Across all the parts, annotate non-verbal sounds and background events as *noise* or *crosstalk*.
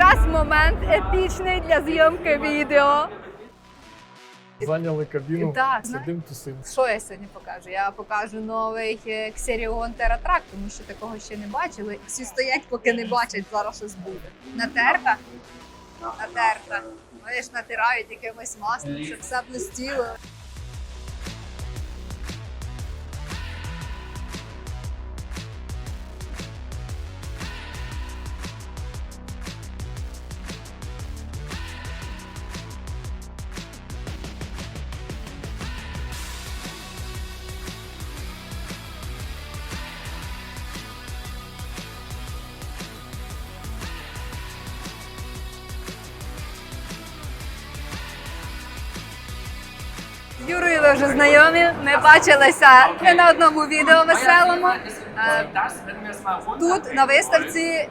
якраз момент епічний для зйомки відео. Зайняли кабіну, Так. сидим тусим. Що я сьогодні покажу? Я покажу новий е, Xerion TerraTrack, тому що такого ще не бачили. Всі стоять, поки не бачать, зараз щось буде. Натерта? Натерта. Вони ж натирають якимось маслом, щоб все блистіло. Юрою ви вже знайомі. Ми бачилися не на одному відео веселому. Е, Тут на виставці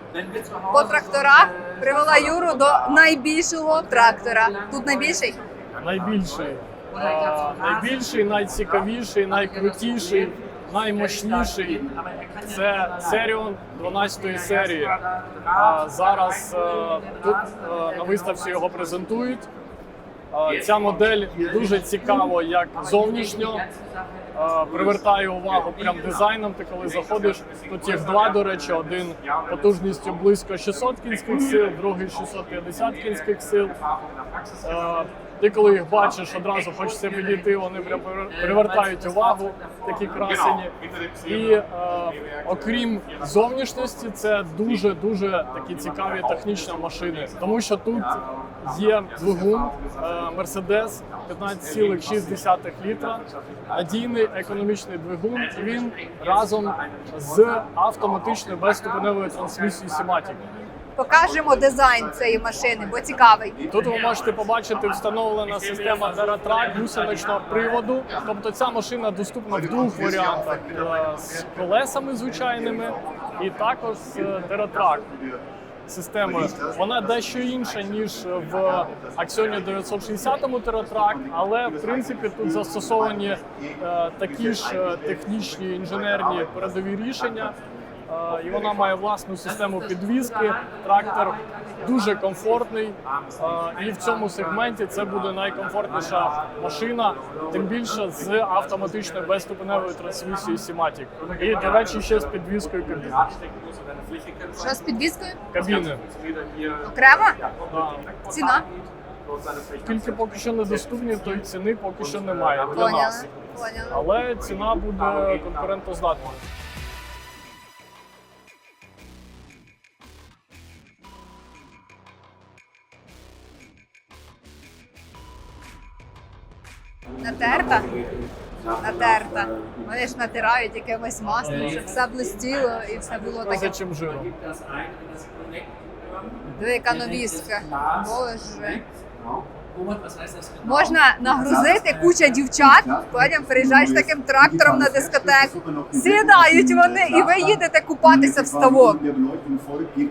по тракторах привела Юру до найбільшого трактора. Тут найбільший. Найбільший, а, найбільший, найцікавіший, найкрутіший, наймощніший це Серіон 12 серії. Зараз е, тут е, на виставці його презентують. Ця модель дуже цікаво, як зовнішньо. Привертає увагу прям дизайном. Ти коли заходиш, тут їх два, до речі, один потужністю близько 600 кінських сил, другий 650 кінських сил. Ти коли їх бачиш, одразу хочеться підійти, вони привертають увагу, такі красені. І е, окрім зовнішності, це дуже дуже такі цікаві технічні машини, тому що тут є двигун е, Mercedes 15,6 літра, надійний економічний двигун. Він разом з автоматичною безступеневою трансмісією Simatic. Покажемо дизайн цієї машини, бо цікавий. Тут ви можете побачити встановлена система TerraTrack гусеничного приводу. Тобто ця машина доступна в двох варіантах е, з колесами звичайними і також з е, TerraTrack системою. Вона дещо інша ніж в Axion 960 TerraTrack, але в принципі тут застосовані е, такі ж е, технічні інженерні передові рішення. Е, І вона має власну систему підвізки. Трактор дуже комфортний. е, І в цьому сегменті це буде найкомфортніша машина, тим більше з автоматичною безступеневою трансмісією Simatic. І, до речі, ще з підвізкою кабіни. Що з підвіскою? Кабіни. Окремо? Да. Ціна? Тільки поки що недоступні, то й ціни поки що немає для нас. Але ціна буде конкурентоздатна. Натерта? Натерта. Вони ж натирають якимось маслом, щоб все блистіло і все було таке. Позичим жиром. Велика новістка. Боже. Можна нагрузити куча дівчат, потім приїжджаєш таким трактором на дискотеку. Сідають вони, і ви їдете купатися в ставок.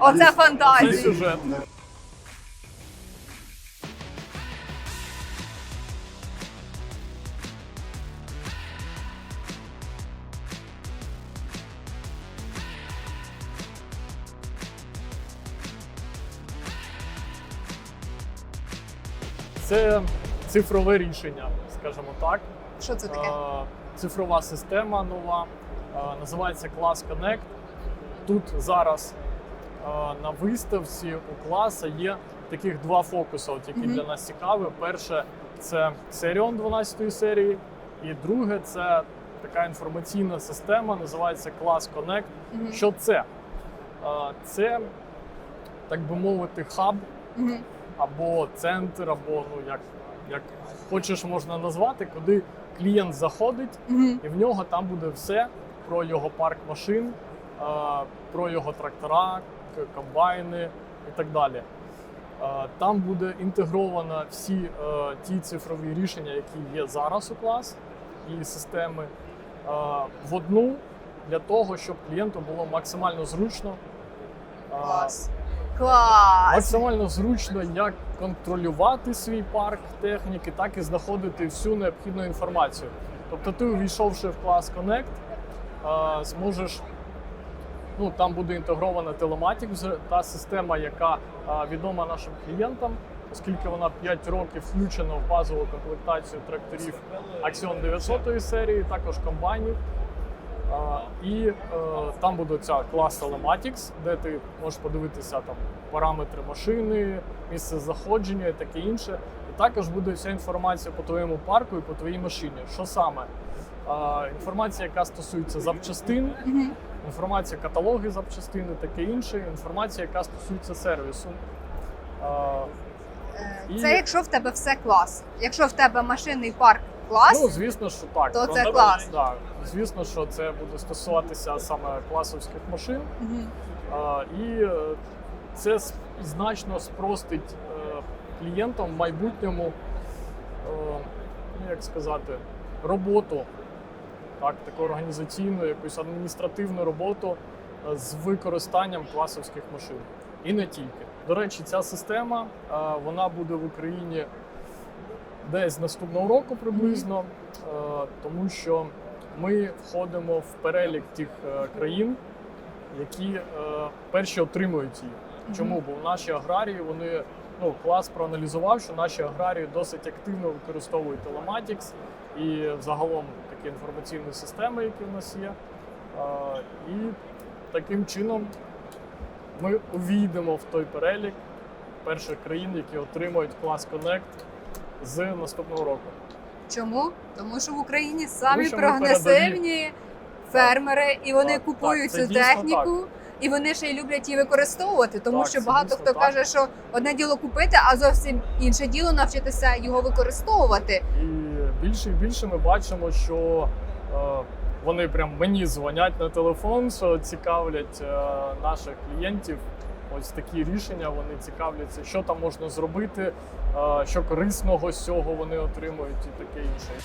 Оце фантазія. Це цифрове рішення, скажімо так. Що це таке? Цифрова система нова, називається Class Connect. Тут зараз на виставці у класа є таких два фокуси, от які Мгм. для нас цікаві. Перше це Xerion 12 серії, і друге це така інформаційна система, називається Class Connect. Мгм. Що це? Це, так би мовити, хаб Мгм. Або центр, або ну як, як хочеш можна назвати, куди клієнт заходить, Мгм. і в нього там буде все про його парк машин, про його трактора, комбайни і так далі. Там буде інтегровано всі е, ті цифрові рішення, які є зараз у клас і системи в одну для того, щоб клієнту було максимально зручно. Клас. Клас. Максимально зручно як контролювати свій парк техніки, так і знаходити всю необхідну інформацію. Тобто, ти увійшовши в клас Connect, зможеш Ну там буде інтегрована Telematics, та система, яка а, відома нашим клієнтам, оскільки вона 5 років включена в базову комплектацію тракторів Axion 900 серії, також комбайнів. І е, там буде ця клас Telematics, де ти можеш подивитися там параметри машини, місце заходження і таке інше. І також буде вся інформація по твоєму парку і по твоїй машині. Що саме? Інформація, яка стосується запчастин, інформація каталоги запчастин і таке інше, інформація, яка стосується сервісу. Е, І- Це якщо в тебе все клас. Якщо в тебе машинний парк клас, Ну, звісно, що так. То це клас. Да. Звісно, що це буде стосуватися саме класовських машин. Мгм. А, І е, це значно спростить е, клієнтам в майбутньому, е, ну, як сказати, роботу, так, таку організаційну, якусь адміністративну роботу з використанням класовських машин. І не тільки. До речі, ця система вона буде в Україні десь наступного року приблизно, е, тому що ми входимо в перелік тих е, країн, які е, перші отримують її. Чому? Бо наші аграрії вони ну клас проаналізував, що наші аграрії досить активно використовують Telematics і загалом такі інформаційні системи, які в нас є. І таким чином ми увійдемо в той перелік перших країн, які отримують клас Connect з наступного року. Чому? Тому що в Україні самі що прогресивні фермери, і вони Так, купують так, цю техніку. І вони ще й люблять її використовувати, тому Так, що багато хто так. каже, що одне діло купити, а зовсім інше діло навчитися його використовувати. І більше і більше ми бачимо, що е, вони прям мені дзвонять на телефон, що цікавлять е, наших клієнтів. Ось такі рішення вони цікавляться, що там можна зробити, що корисного з цього вони отримують, і таке інше.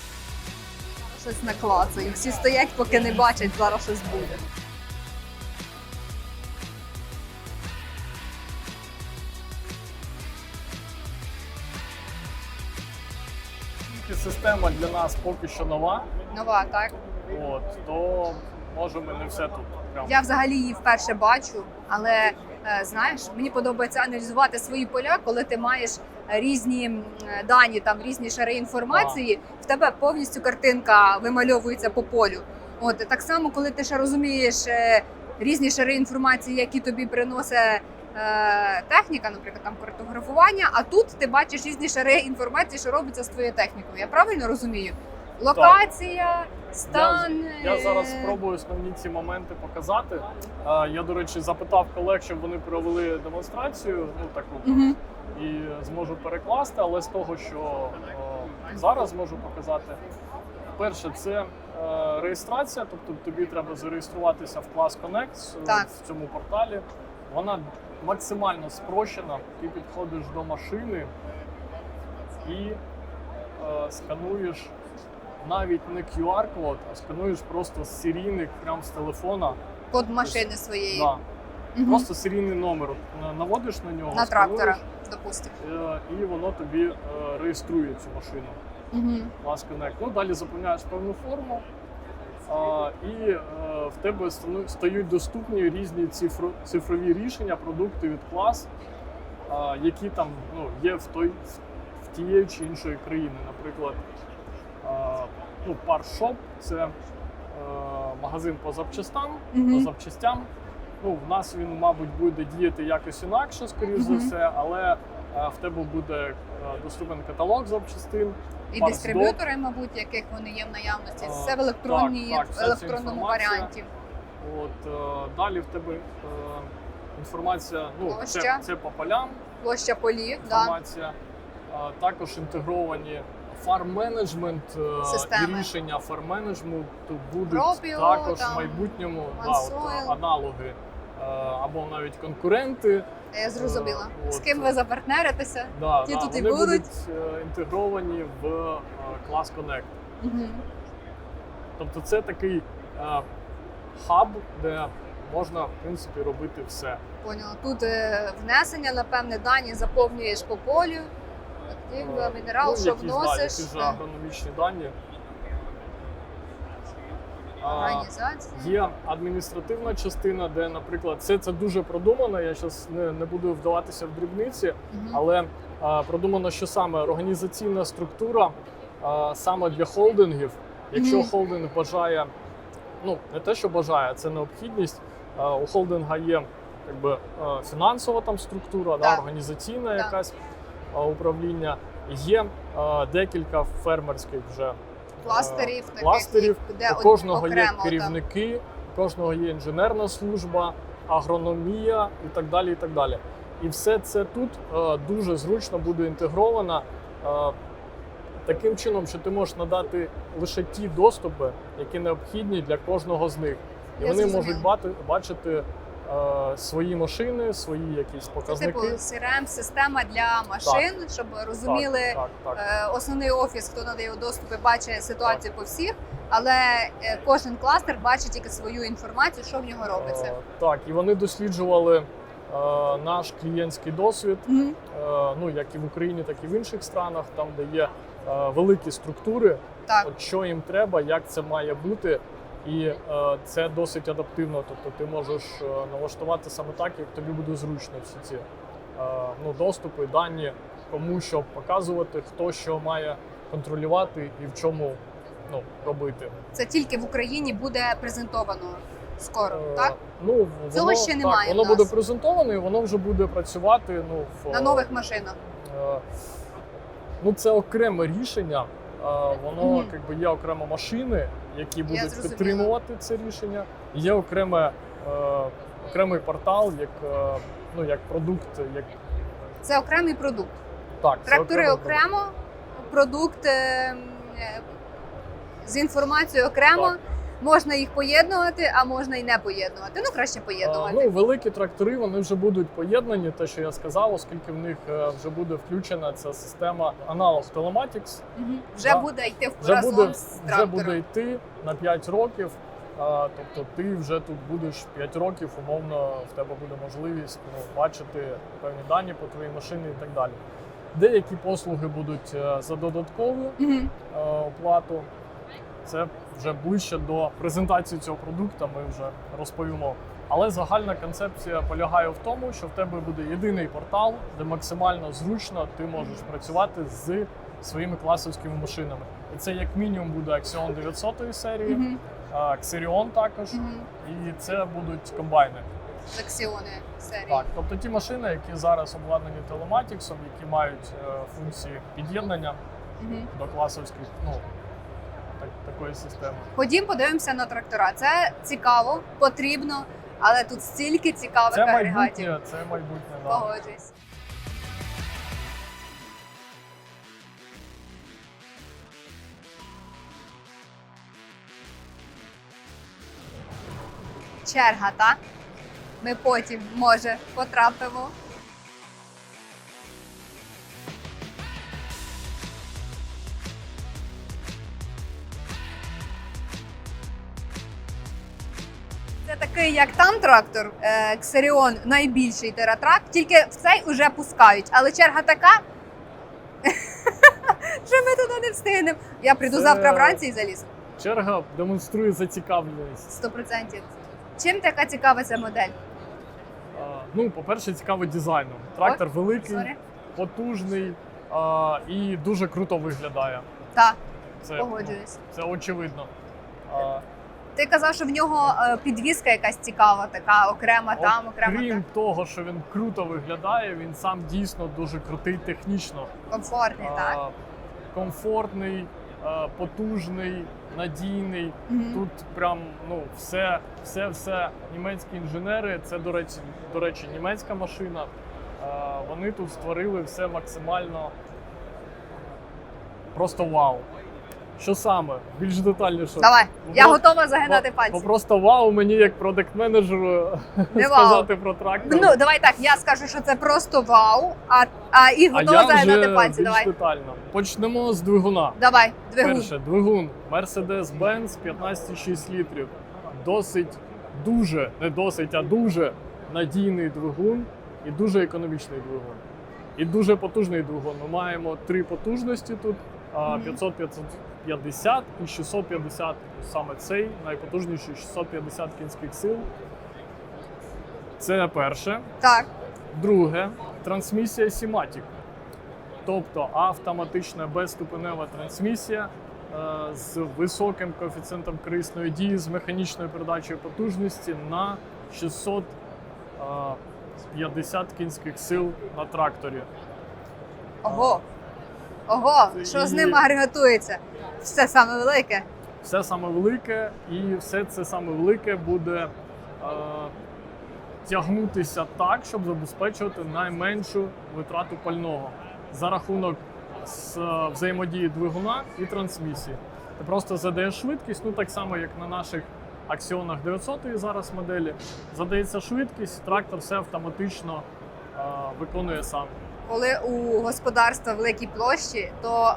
Щось наклацаю. Всі стоять, поки не бачать, зараз щось буде. Система для нас поки що нова, Нова, так? от, то може ми не все тут. Прям. Я взагалі її вперше бачу, але е, знаєш, мені подобається аналізувати свої поля, коли ти маєш різні дані, там різні шари інформації. В тебе повністю картинка вимальовується по полю. От так само, коли ти ще розумієш е, різні шари інформації, які тобі приносить. е, Техніка, наприклад, там картографування, а тут ти бачиш різні шари інформації, що робиться з твоєю технікою. Я правильно розумію? Локація, стан. Я зараз е, спробую основні ці моменти показати. Я, до речі, запитав колег, щоб вони провели демонстрацію, ну таку Мгм. І зможу перекласти, але з того, що е, зараз можу показати. Перше, це е, реєстрація, тобто тобі треба зареєструватися в клас Connect Так. в цьому порталі. Вона максимально спрощена. Ти підходиш до машини і е, скануєш навіть не QR-код, а скануєш просто серійник прямо з телефона. Код машини своєї. Да. Мгм. Просто серійний номер наводиш на нього, на скануєш, трактора, допустимо. е, і воно тобі е, реєструє цю машину. Угу. Class Connect. Ну, далі заповняєш певну форму, а, і е, в тебе стають доступні різні цифро, цифрові рішення, продукти від клас, а, які там ну, є в, той, в тієї чи іншої країни. Наприклад, а, ну, Parshop – це е, магазин по запчастам, Мгм. по запчастям. Ну, в нас він, мабуть, буде діяти якось інакше, скоріш за все, але е, в тебе буде е, доступен каталог запчастин. І Парсдок. дистриб'ютори, мабуть, яких вони є в наявності. А, Все в електронній, так, так, електронному варіанті. От е, далі в тебе е, інформація. Ну Площа. це, це по полям. Площа полів, да. Інформація. Е, також інтегровані фарм-менеджмент е, і рішення фарм-менеджменту будуть Пропіо, також там, в майбутньому да, от, аналоги е, або навіть конкуренти. Я зрозуміла. Е, З ким ви запартнеритеся? Да, Ті да, тут і вони будуть. е, інтегровані в е, Class Connect. Угу. Тобто це такий е, хаб, де можна в принципі робити все. Поняла. Тут е, внесення, напевне, дані заповнюєш по полю. Актив, Е, мінерал, ну, що якісь, да, вносиш. якісь же агрономічні дані. Організація. Є адміністративна частина, де, наприклад, все це дуже продумано. Я зараз не, не буду вдаватися в дрібниці, Мгм. але а, продумано, що саме організаційна структура а, саме для холдингів. Якщо Мгм. холдинг бажає, ну не те, що бажає, це необхідність. А, у холдинга є якби а, фінансова там структура, да, Так. організаційна Так. якась а, управління. Є а, декілька фермерських вже Кластерів, е, таких, кластерів. де У кожного окремо, є там. керівники, у кожного є інженерна служба, агрономія і так далі. І так далі. І все це тут е, дуже зручно буде інтегровано е, таким чином, що ти можеш надати лише ті доступи, які необхідні для кожного з них. І Я вони зрозуміла. можуть бати, бачити свої машини, свої якісь Це показники. типу crm система для машин, щоб розуміли так, так, так. е, основний офіс, хто надає доступи, бачить ситуацію по всіх, але е, кожен кластер бачить тільки свою інформацію, що в нього робиться. Е, Так, і вони досліджували е, наш клієнтський досвід, Мгм. е, ну як і в Україні, так і в інших странах, там де є е, великі структури, Так, от що їм треба, як це має бути. І е, це досить адаптивно. Тобто ти можеш е, налаштувати саме так, як тобі буде зручно всі ці е, ну, доступи, дані, кому що показувати, хто що має контролювати і в чому ну, робити. це тільки в Україні буде презентовано скоро, Е, так? Ну, воно, Цього ще так, немає в Воно нас. буде презентовано і воно вже буде працювати. Ну, в, На нових машинах. Е, Ну, це окреме рішення. Е, Воно Мгм. якби є окремо машини, які будуть підтримувати це рішення. Є окреме, е, окремий портал, як, е, ну, як продукт, як Це окремий продукт. так, Трактори окремо, продукт е, е, з інформацією окремо. Так. Можна їх поєднувати, а можна і не поєднувати. Ну краще поєднувати. Ну, великі трактори вони вже будуть поєднані, те, що я сказав, оскільки в них е, вже буде включена ця система аналог Telematics. Мгм. Вже да. буде йти в вже буде, з вже буде йти на 5 років. А, тобто ти вже тут будеш 5 років, умовно, в тебе буде можливість ну, бачити певні дані по твоїй машині і так далі. Деякі послуги будуть е, за додаткову Мгм. е, оплату. Це вже ближче до презентації цього продукту, ми вже розповімо. Але загальна концепція полягає в тому, що в тебе буде єдиний портал, де максимально зручно ти можеш працювати з своїми класовськими машинами. І це як мінімум буде Axion 900 серії, а, Xerion також, і це будуть комбайни. Лексіони серії. Так, тобто ті машини, які зараз обладнані телематіксом, які мають е, функції під'єднання Мгм. до класовських, ну такої системи. Ходім, подивимося на трактора. Це цікаво, потрібно, але тут стільки цікавих Це агрегатів. майбутнє, це майбутнє. Да. Погоджуюсь. Черга, так? Ми потім, може, потрапимо. Такий, як там трактор, Xerion найбільший тератрак, тільки в цей уже пускають. Але черга така, *laughs* що ми туди не встигнемо. Я прийду Це- завтра вранці і залізу. Черга демонструє зацікавленість. Сто процентів. Чим така цікава ця модель? А, Ну, по-перше, цікавий дизайном. Трактор великий, Сорі. потужний а, і дуже круто виглядає. Так, Це, погоджуюсь. ну, це очевидно. А, Ти казав, що в нього е, підвізка якась цікава, така окрема там, окрема Крім того, що він круто виглядає, він сам дійсно дуже крутий технічно. Комфортний, так. Комфортний, потужний, надійний. Мгм. Тут прям ну все, все, все німецькі інженери. Це до речі, до речі, німецька машина. Вони тут створили все максимально просто вау. Що саме? Більш детальніше. Давай, я готова загинати пальці. бо просто вау мені як продакт-менеджеру *laughs* сказати про трактор. Ну, давай так, я скажу, що це просто вау, а, а і а готова я загинати вже пальці. більш Давай. детально. Почнемо з двигуна. Давай, двигун. Перше, двигун Mercedes-Benz 15,6 літрів. Досить дуже, не досить, а дуже надійний двигун і дуже економічний двигун. І дуже потужний двигун. Ми маємо три потужності тут. а, 500 550 і 650, саме цей найпотужніший 650 кінських сил. Це перше. Так. Друге трансмісія Simatic. Тобто автоматична безступенева трансмісія е, з високим коефіцієнтом корисної дії, з механічною передачею потужності на 650 кінських сил на тракторі. Ого. Ого, що з І- ним агрегатується? Все саме велике. Все саме велике, і все це саме велике буде е, тягнутися так, щоб забезпечувати найменшу витрату пального за рахунок з, взаємодії двигуна і трансмісії. Ти просто задаєш швидкість, ну так само, як на наших аксіонах 900 зараз моделі. Задається швидкість, трактор все автоматично е, виконує сам. Коли у господарства великі площі, то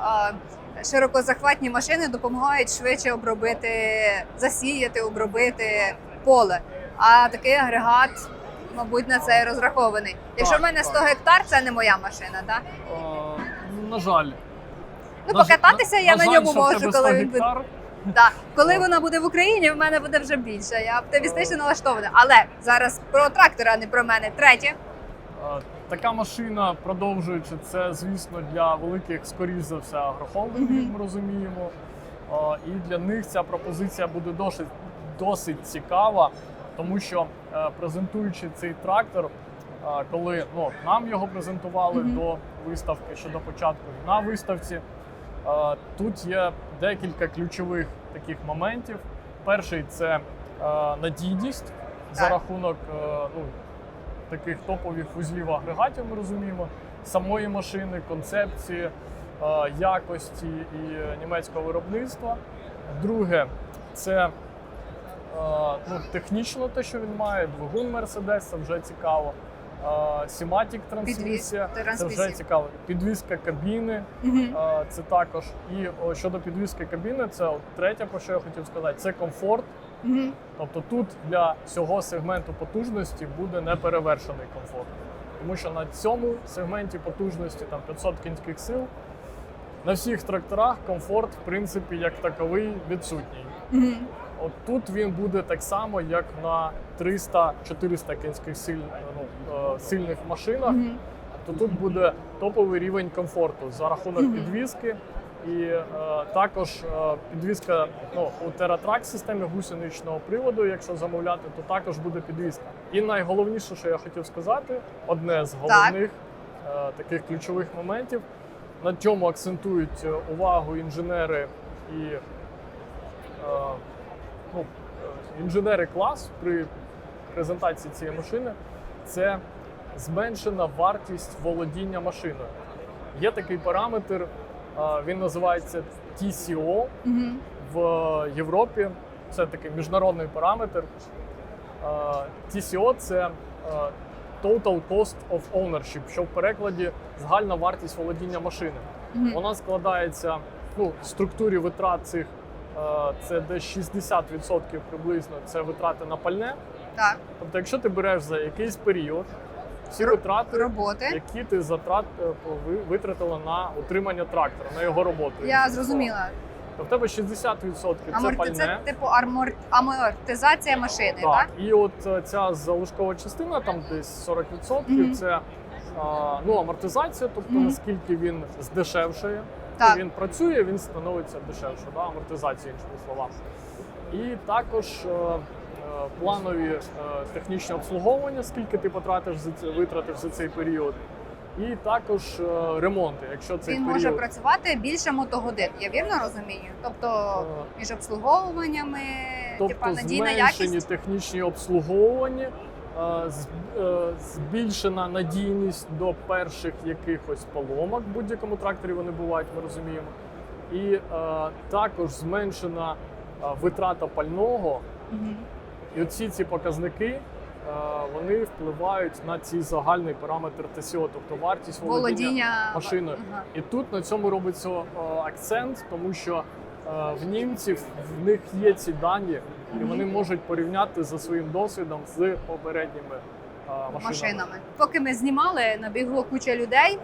е, широкозахватні машини допомагають швидше обробити, засіяти, обробити поле. А такий агрегат, мабуть, на це і розрахований. Якщо в мене 100 гектар, це не моя машина, так? Е, на жаль. Ну, На покататися я на жаль, ньому можу, коли він буде. Да. Коли вона буде в Україні, в мене буде вже більше. Я оптимістично налаштована. Але зараз про трактора, а не про мене. Третє. Така машина, продовжуючи це, звісно, для великих, скоріш за все, агрохолдингів, Мгм. ми розуміємо. І для них ця пропозиція буде досить, досить цікава, тому що е, презентуючи цей трактор, е, коли ну, нам його презентували Мгм. до виставки щодо початку на виставці, е, тут є декілька ключових таких моментів. Перший це надійність за рахунок ну, таких топових вузлів агрегатів, ми розуміємо, самої машини, концепції, е, якості і е, німецького виробництва. Друге, це е, ну, технічно те, що він має, двигун Мерседеса, вже цікаво. Сіматік трансмісія, це вже цікаво. Підвізка кабіни, е, це також. І щодо підвізки кабіни, це от третє, про що я хотів сказати, це комфорт. Угу. Тобто тут для цього сегменту потужності буде неперевершений комфорт. Тому що на цьому сегменті потужності там 500 кінських сил на всіх тракторах комфорт, в принципі, як таковий, відсутній. Угу. От тут він буде так само, як на 300-400 кінських сил, ну, е, сильних машинах. Угу. То тут буде топовий рівень комфорту за рахунок Мгм. І е, також е, підвізка ну, у TerraTrack системі гусеничного приводу, якщо замовляти, то також буде підвізка. І найголовніше, що я хотів сказати, одне з головних е, таких ключових моментів, на чому акцентують е, увагу інженери і е, ну, е, інженери клас при презентації цієї машини, це зменшена вартість володіння машиною. Є такий параметр, він називається TCO Угу. в Європі. Це такий міжнародний параметр. TCO це Total Cost of Ownership, що в перекладі загальна вартість володіння машини. Угу. Вона складається ну, в структурі витрат цих. Це десь 60% приблизно це витрати на пальне. Так, Тобто, якщо ти береш за якийсь період всі витрати, роботи. які ти затрат е, витратила на утримання трактора, на його роботу. Я зрозуміла. То в тебе 60% це Аморти... Це пальне. типу армор... амортизація машини, так? Так, і от е, ця залишкова частина, там десь 40%, Мгм. це а, ну, амортизація, тобто Мгм. наскільки він здешевшає. Так. Він працює, він становиться дешевше, да? амортизація, іншими словами. І також е, планові е, технічне обслуговування, скільки ти потратиш за це, витратиш за цей період. І також е, ремонти, якщо цей Він період. може працювати більше мотогодин, я вірно розумію? Тобто е, між обслуговуваннями, типа Тобто надійна зменшені якість. технічні обслуговування, збільшена надійність до перших якихось поломок. В будь-якому тракторі вони бувають, ми розуміємо. І також зменшена витрата пального. Мгм. І оці ці показники е, вони впливають на цей загальний параметр ТСО, тобто вартість володіння. володіння машиною. Ага. І тут на цьому робиться е, акцент, тому що е, в німців в них є ці дані, і вони можуть порівняти за своїм досвідом з попередніми машинами. машинами. Поки ми знімали, набігло куча людей.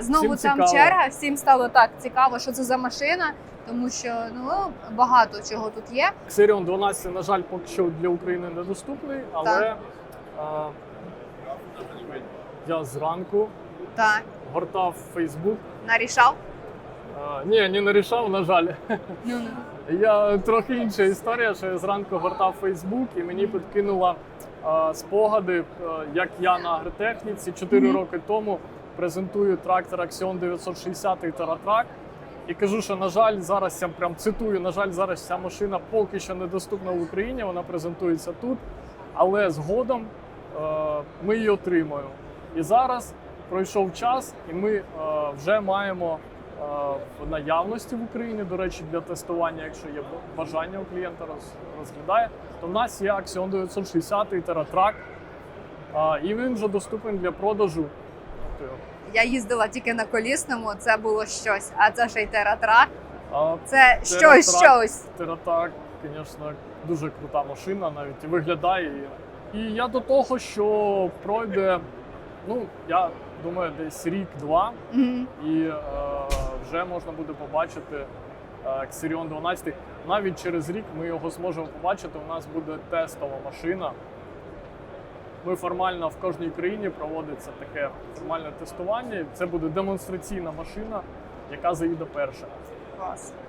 Знову Всім там цікаво. черга, всім стало так цікаво, що це за машина, тому що ну багато чого тут є. Xerion 12, на жаль, поки що для України недоступний, але а, я зранку Так, гортав Facebook. нарішав. А, ні, не нарішав, на жаль. Ну, ну. Я трохи інша історія, що я зранку гортав Фейсбук і мені підкинула а, спогади, а, як я на агротехніці 4 Мгм. роки тому презентую трактор Axion 960 TerraTrack. І кажу, що на жаль, зараз я прям цитую. На жаль, зараз ця машина поки що недоступна в Україні. Вона презентується тут, але згодом е, ми її отримаємо. І зараз пройшов час, і ми е, вже маємо е, в наявності в Україні, до речі, для тестування, якщо є бажання у клієнта роз- розглядає, то в нас є Axion 960 TerraTrack, е, і він вже доступний для продажу. Я їздила тільки на колісному, це було щось. А це ще й тератрак. а Це щось, Тератрак. щось. Тератак, звісно, дуже крута машина, навіть виглядає. І я до того, що пройде, ну, я думаю, десь рік-два, Мгм. і е, вже можна буде побачити е, Xerion 12. Навіть через рік ми його зможемо побачити. У нас буде тестова машина. Ми формально в кожній країні проводиться таке формальне тестування. Це буде демонстраційна машина, яка заїде перша.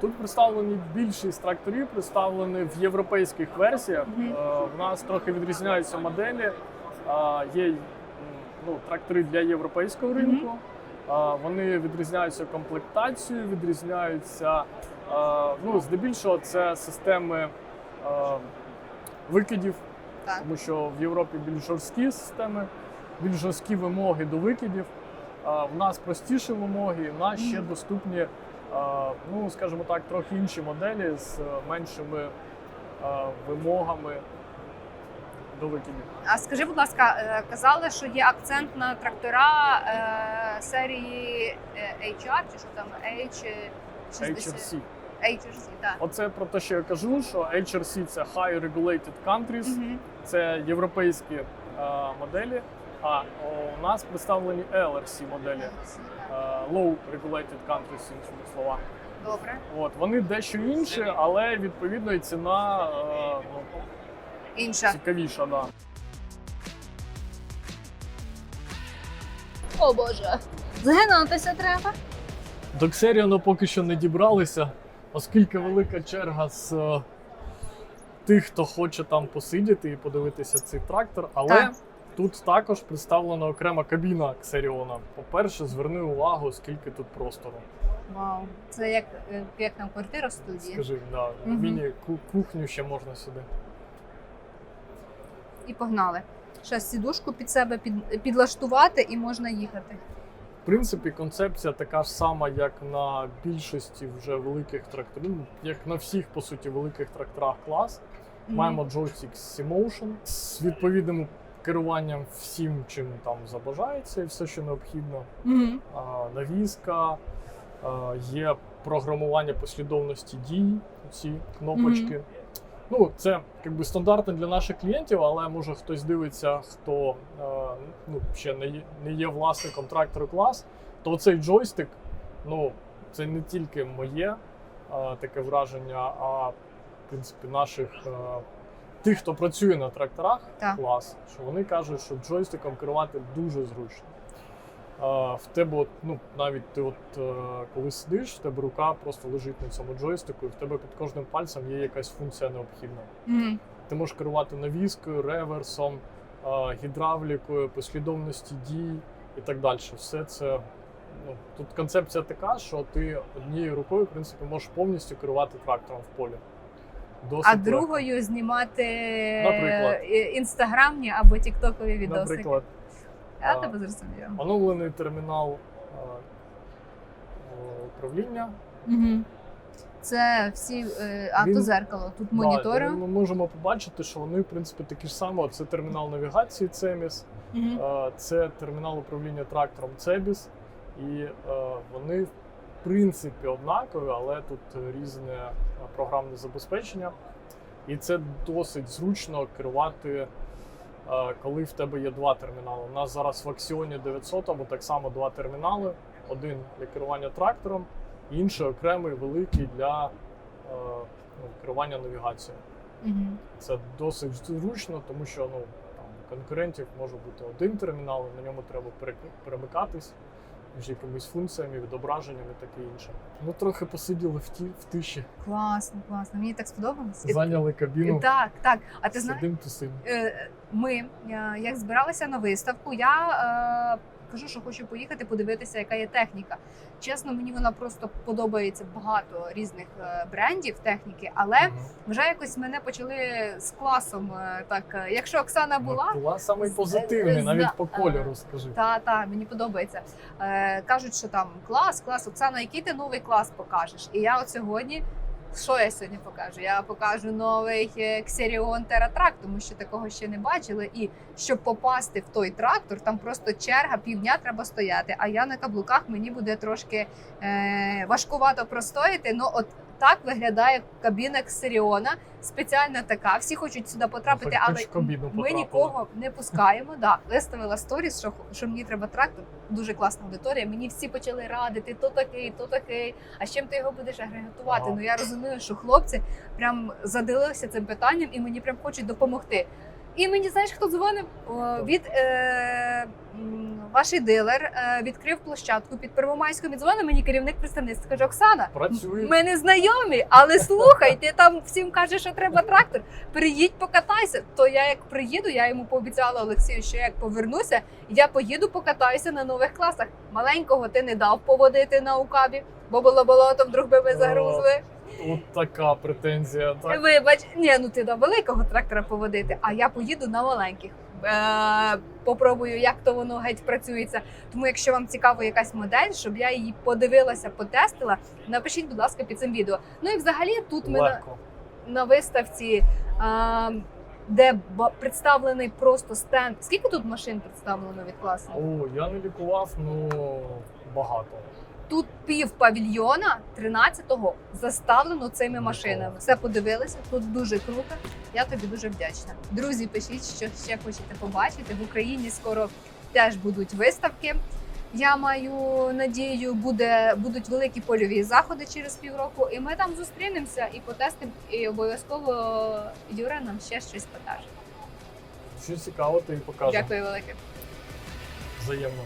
Тут представлені більшість тракторів, представлені в європейських версіях. Мгм. Е, нас трохи відрізняються моделі. Е, Є ну, трактори для європейського ринку. Е, Вони відрізняються комплектацією, відрізняються. Ну, здебільшого, це системи викидів, Так. тому що в Європі більш жорсткі системи, більш жорсткі вимоги до викидів. А В нас простіші вимоги, в нас ще доступні, ну скажімо так, трохи інші моделі з меншими вимогами до викидів. А скажи, будь ласка, е, казали, що є акцент на трактора е, серії е, HR, чи що там H, 60? HRC. HRC, так. Оце про те, що я кажу, що HRC це High Regulated Countries, Мгм. це європейські е, моделі. А у нас представлені LRC моделі, е, Low Regulated Countries, іншими словами. Добре. От вони дещо інші, але відповідно і ціна е, ну, Інша. цікавіша. Да. О Боже. Згинутися треба. До Xerion поки що не дібралися, оскільки велика черга з е, тих, хто хоче там посидіти і подивитися цей трактор. Але Так. тут також представлена окрема кабіна Xerion. По-перше, зверни увагу, скільки тут простору. Вау. Це як, е, як там квартира в студії. Скажи, да, Мгм. міні-кухню ще можна сюди. І погнали. Зараз сідушку під себе під, підлаштувати і можна їхати. Принципі, концепція така ж сама, як на більшості вже великих тракторів, як на всіх, по суті, великих тракторах клас. Мгм. Маємо джойстик C-Motion з відповідним керуванням всім, чим там забажається, і все, що необхідно. Мгм. А, навіска, а, є програмування послідовності дій, ці кнопочки. Ну, це якби стандартно для наших клієнтів, але може хтось дивиться, хто е, ну, ще не є, не є власником трактору клас, то цей джойстик, ну, це не тільки моє е, таке враження, а в принципі наших е, тих, хто працює на тракторах Так. клас, що вони кажуть, що джойстиком керувати дуже зручно. В тебе, от, ну, навіть ти, от, е, коли сидиш, в тебе рука просто лежить на цьому джойстику, і в тебе під кожним пальцем є якась функція необхідна. Мгм. Ти можеш керувати навіскою, реверсом, гідравлікою, послідовності дій і так далі. Все це ну, тут концепція така, що ти однією рукою, в принципі, можеш повністю керувати трактором в полі. Досить А легко. другою знімати Наприклад. е, інстаграмні або тіктокові відоси. наприклад, Я а, тебе зрозуміла. оновлений термінал е, управління. Угу. Це всі е, а то. Тут Да, монітори. ми можемо побачити, що вони, в принципі, такі ж самі. Це термінал навігації CEMIS, Мгм. Е, Це термінал управління трактором Cebis, і е, вони в принципі однакові, але тут різне програмне забезпечення. І це досить зручно керувати коли в тебе є два термінали. У нас зараз в Аксіоні 900 або так само два термінали: один для керування трактором, інший окремий великий для ну, керування навігацією. Угу. Це досить зручно, тому що ну, там, конкурентів може бути один термінал, на ньому треба перемикатись між якимись функціями, відображеннями і таке інше. Ми трохи посиділи в, ті, в тиші, Класно, класно. Мені так сподобалось. Зайняли кабіну, Так, так. А ти знаєш, е, ми, як збиралися на виставку, я е, кажу, що хочу поїхати подивитися, яка є техніка. Чесно, мені вона просто подобається багато різних е, брендів техніки, але вже якось мене почали з класом. е, Так, е, якщо Оксана була, Була самий З- позитивний, з- навіть по кольору, скажи. Та, та, мені подобається. Кажуть, що там клас, клас, Оксана, який ти новий клас покажеш? І я от сьогодні. Що я сьогодні покажу? Я покажу новий е, Xerion TerraTrack, тому що такого ще не бачили. І щоб попасти в той трактор, там просто черга півдня треба стояти. А я на каблуках мені буде трошки е, важкувато простояти. Ну от так виглядає кабіна Ксеріона. Спеціально така. Всі хочуть сюди потрапити, але ми нікого не пускаємо. Да, виставила сторіс, що, що мені треба трактор. Дуже класна аудиторія. Мені всі почали радити, то такий, то такий. А з чим ти його будеш агрегатувати? Ага. Ну я розумію, що хлопці прям задивилися цим питанням і мені прям хочуть допомогти. І мені знаєш, хто дзвонив? О, від е, ваш дилер е, відкрив площадку під Первомайськом. І дзвонив мені керівник представництва. Каже, Оксана, Працює. ми не знайомі, але слухай, ти там всім кажеш, що треба трактор. Приїдь, покатайся. То я як приїду, я йому пообіцяла Олексію, що як повернуся, я поїду покатаюся на нових класах. Маленького ти не дав поводити на укабі, бо було болото, вдруг би ви загрузли. От така претензія. Так. Вибач, ні, ну ти дав великого трактора поводити, а я поїду на маленьких. Е, попробую, як то воно геть працюється. Тому, якщо вам цікава якась модель, щоб я її подивилася, потестила, напишіть, будь ласка, під цим відео. Ну і взагалі тут ми на, Легко. на виставці, а, де ба- представлений просто стенд. Скільки тут машин представлено від класу? О, я не лікував, ну багато. Тут пів павільйона 13-го заставлено цими машинами. Все подивилися. Тут дуже круто. Я тобі дуже вдячна. Друзі, пишіть, що ще хочете побачити. В Україні скоро теж будуть виставки. Я маю надію, буде будуть великі польові заходи через півроку, і ми там зустрінемося і потестимо. І обов'язково Юра нам ще щось покаже. Що цікаво, ти покажеш. Дякую велике. Взаємно.